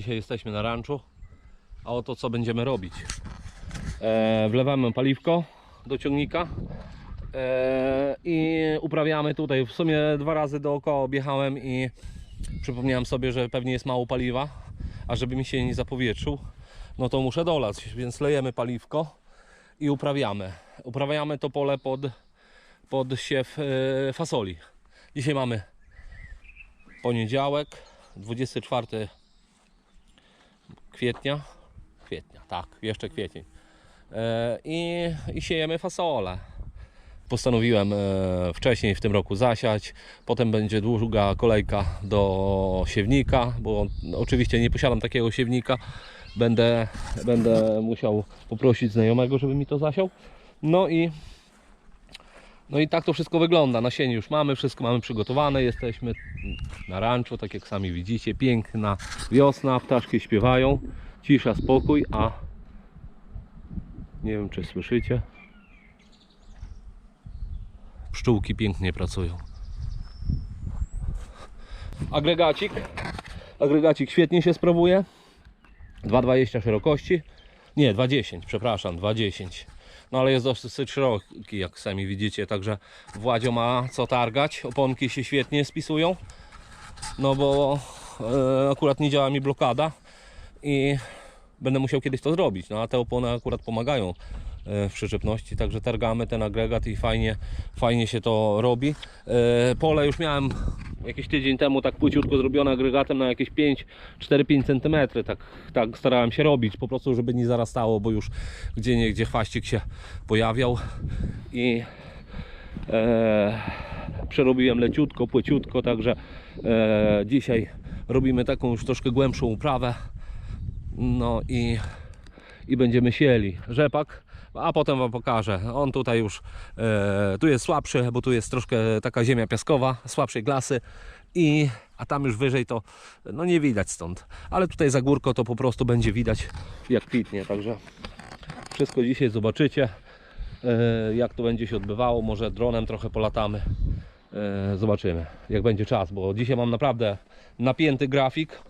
Dzisiaj jesteśmy na ranczu. A oto co będziemy robić. E, wlewamy paliwko do ciągnika e, i uprawiamy tutaj. W sumie dwa razy dookoła objechałem i przypomniałem sobie, że pewnie jest mało paliwa, a żeby mi się nie zapowietrzył, no to muszę dolać, więc lejemy paliwko i uprawiamy. Uprawiamy to pole pod, pod siew e, fasoli. Dzisiaj mamy poniedziałek, 24 kwietnia. Kwietnia, tak, jeszcze kwiecień. E, I, I siejemy fasolę. Postanowiłem e, wcześniej w tym roku zasiać, potem będzie długa kolejka do siewnika, bo oczywiście nie posiadam takiego siewnika. Będę, będę musiał poprosić znajomego, żeby mi to zasiał. No i no i tak to wszystko wygląda. Nasienie już mamy, wszystko mamy przygotowane. Jesteśmy na ranczu, tak jak sami widzicie. Piękna wiosna, ptaszki śpiewają. Cisza, spokój, a nie wiem czy słyszycie. Pszczółki pięknie pracują. Agregacik. Agregacik świetnie się sprawuje. 2,20 szerokości. Nie, 2,10, przepraszam, 2,10. No ale jest dosyć szeroki, jak sami widzicie, także Władzio ma co targać. Oponki się świetnie spisują. No bo e, akurat nie działa mi blokada i będę musiał kiedyś to zrobić. No a te opony akurat pomagają e, w przyczepności, także targamy ten agregat i fajnie, fajnie się to robi. E, Pole już miałem jakiś tydzień temu tak płyciutko zrobione agregatem na jakieś 5, 4-5 cm. Tak, tak starałem się robić, po prostu żeby nie zarastało, bo już gdzie nie gdzie chwaścik się pojawiał i e, przerobiłem leciutko, płyciutko, także e, dzisiaj robimy taką już troszkę głębszą uprawę. No i, i będziemy sieli rzepak, a potem Wam pokażę. On tutaj już, e, tu jest słabszy, bo tu jest troszkę taka ziemia piaskowa, słabszej klasy. I, a tam już wyżej to no nie widać stąd. Ale tutaj za górką to po prostu będzie widać jak kwitnie. Także wszystko dzisiaj zobaczycie, e, jak to będzie się odbywało. Może dronem trochę polatamy. E, zobaczymy, jak będzie czas, bo dzisiaj mam naprawdę napięty grafik.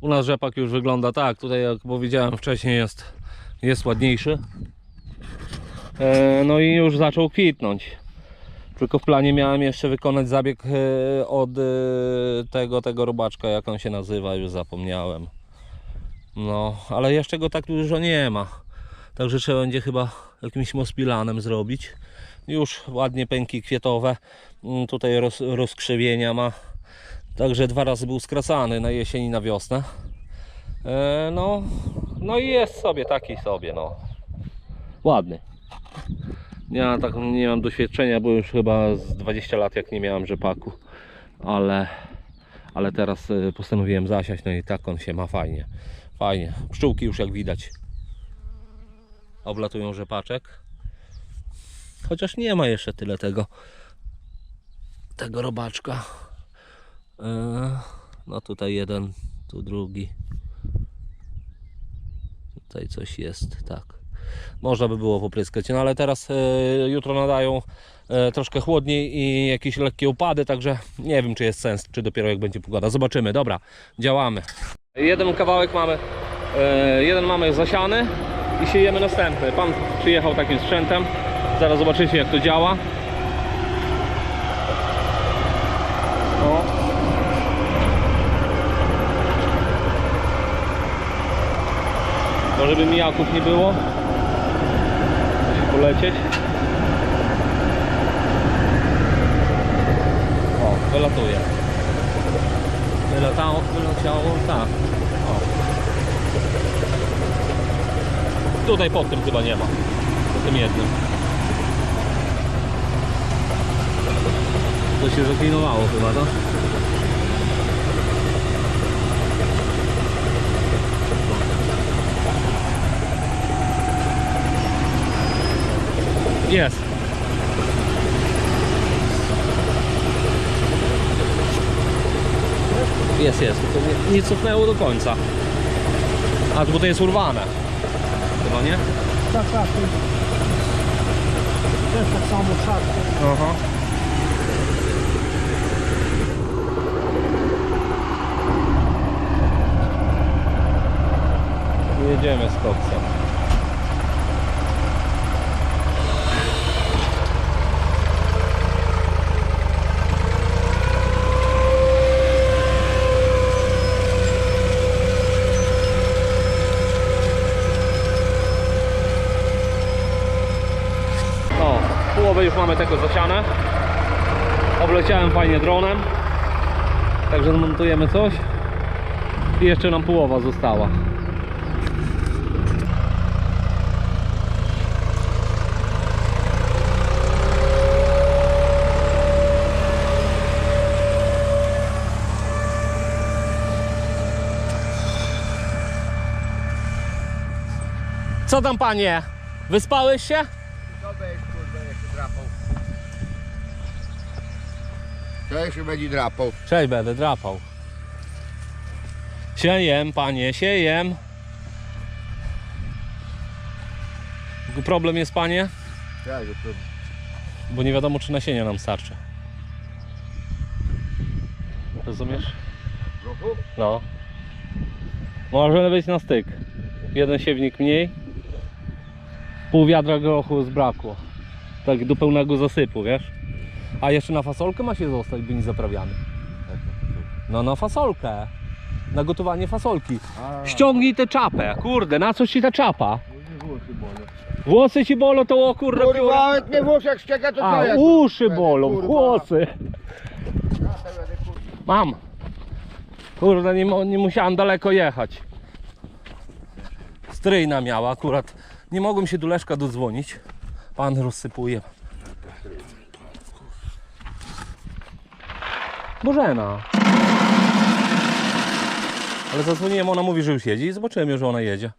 U nas rzepak już wygląda tak. Tutaj, jak powiedziałem wcześniej, jest, jest ładniejszy. E, No i już zaczął kwitnąć. Tylko w planie miałem jeszcze wykonać zabieg e, od e, tego, tego robaczka, jak on się nazywa, już zapomniałem. No, ale jeszcze go tak dużo nie ma. Także trzeba będzie chyba jakimś mospilanem zrobić. Już ładnie pęki kwiatowe. Mm, Tutaj roz, rozkrzewienia ma. Także dwa razy był skracany na jesień na wiosnę. E, no, no i jest sobie taki sobie, no. Ładny. Ja tak nie mam doświadczenia, bo już chyba z 20 lat jak nie miałem rzepaku, ale, ale teraz e, postanowiłem zasiać, no i tak on się ma fajnie. Fajnie. Pszczółki już jak widać oblatują rzepaczek. Chociaż nie ma jeszcze tyle tego tego robaczka. E, No tutaj jeden, tu drugi. Tutaj coś jest, tak. Można by było popryskać, no ale teraz e, jutro nadają e, troszkę chłodniej i jakieś lekkie upady, także nie wiem czy jest sens, czy dopiero jak będzie pogoda. Zobaczymy, dobra, działamy. Jeden kawałek mamy, e, jeden mamy zasiany i siejemy następny. Pan przyjechał takim sprzętem, zaraz zobaczycie jak to działa. Żeby mijaków nie było. Polecieć. O, wylatuje. Wylatało, wyleciało, tak. O. Tutaj pod tym chyba nie ma. Po tym jednym. To się zaklinowało chyba, to? Jest. Jest, jest. Tylko nie, nie cofnęło do końca. A, bo to jest urwane. Chyba nie? Tak, tak. Też tak samo czarno. Aha. jedziemy z koksem. No, połowę już mamy tego zasiane. Obleciałem fajnie dronem. Także zmontujemy coś. I jeszcze nam połowa została. Co tam panie? Wyspałeś się? To będziesz kurde jeszcze drapał. To jeszcze będzie drapał. Cześć, będę drapał. Siejem, panie, siejem. Problem jest, panie, Tak, to bo nie wiadomo, czy nasienia nam starczy. Rozumiesz? No. Może być na styk. Jeden siewnik mniej. Pół wiadra grochu zbrakło. Tak do pełnego zasypu, wiesz? A jeszcze na fasolkę ma się zostać, by nie zaprawiany. No na fasolkę. Na gotowanie fasolki. Ściągnij tę czapę. Kurde, na co ci ta czapa? włosy ci bolą, to o kurde. Kurwa, pióra. nawet nie włos jak ścieka, to co A, ja? uszy Będę, bolą, kurwa. włosy. Ja to będę, kurwa. Mam. Kurde, nie, mo- nie musiałem daleko jechać. Stryjna miała akurat. Nie mogłem się do Leszka dodzwonić. Pan rozsypuje. Bożena. Ale zadzwoniłem, ona mówi, że już jedzie i zobaczyłem już, że ona jedzie.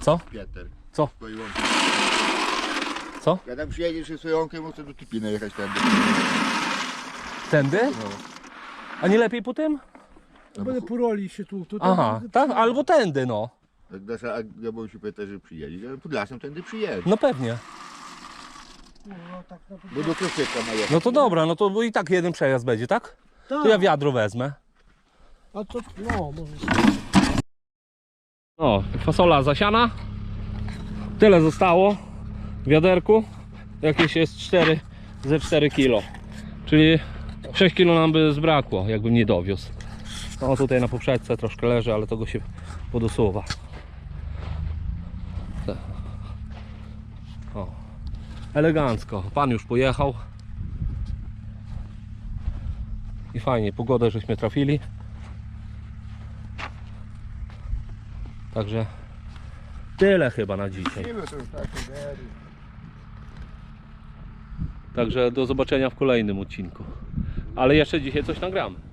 Co? Pieter. Co? Swoją łąkę. Co? Ja tam przyjedziesz ze swoją łąką, muszę do Typina jechać tam. Tędy? No. A nie lepiej po tym? Będę poroli się tu. tu Aha, tak? Albo tędy, no. Jak dasz, a ja bym się pytał, że przyjedzie. Ja pod lasem tędy przyjedzie. No pewnie. Kurwa, tak na Bo do ma jechać. No to dobra, no to bo i tak jeden przejazd będzie, tak? To ja wiadro wezmę. A co? No, może. O, fasola zasiana. Tyle zostało w wiaderku. Jakieś jest 4, ze 4 kilo. Czyli 6 kilo nam by zbrakło, jakbym nie dowiózł. No tutaj na poprzedce troszkę leży, ale to go się podosuwa. O. Elegancko. Pan już pojechał. I fajnie, pogodę żeśmy trafili. Także tyle chyba na dzisiaj. Tak, Także do zobaczenia w kolejnym odcinku. Ale jeszcze dzisiaj coś nagramy.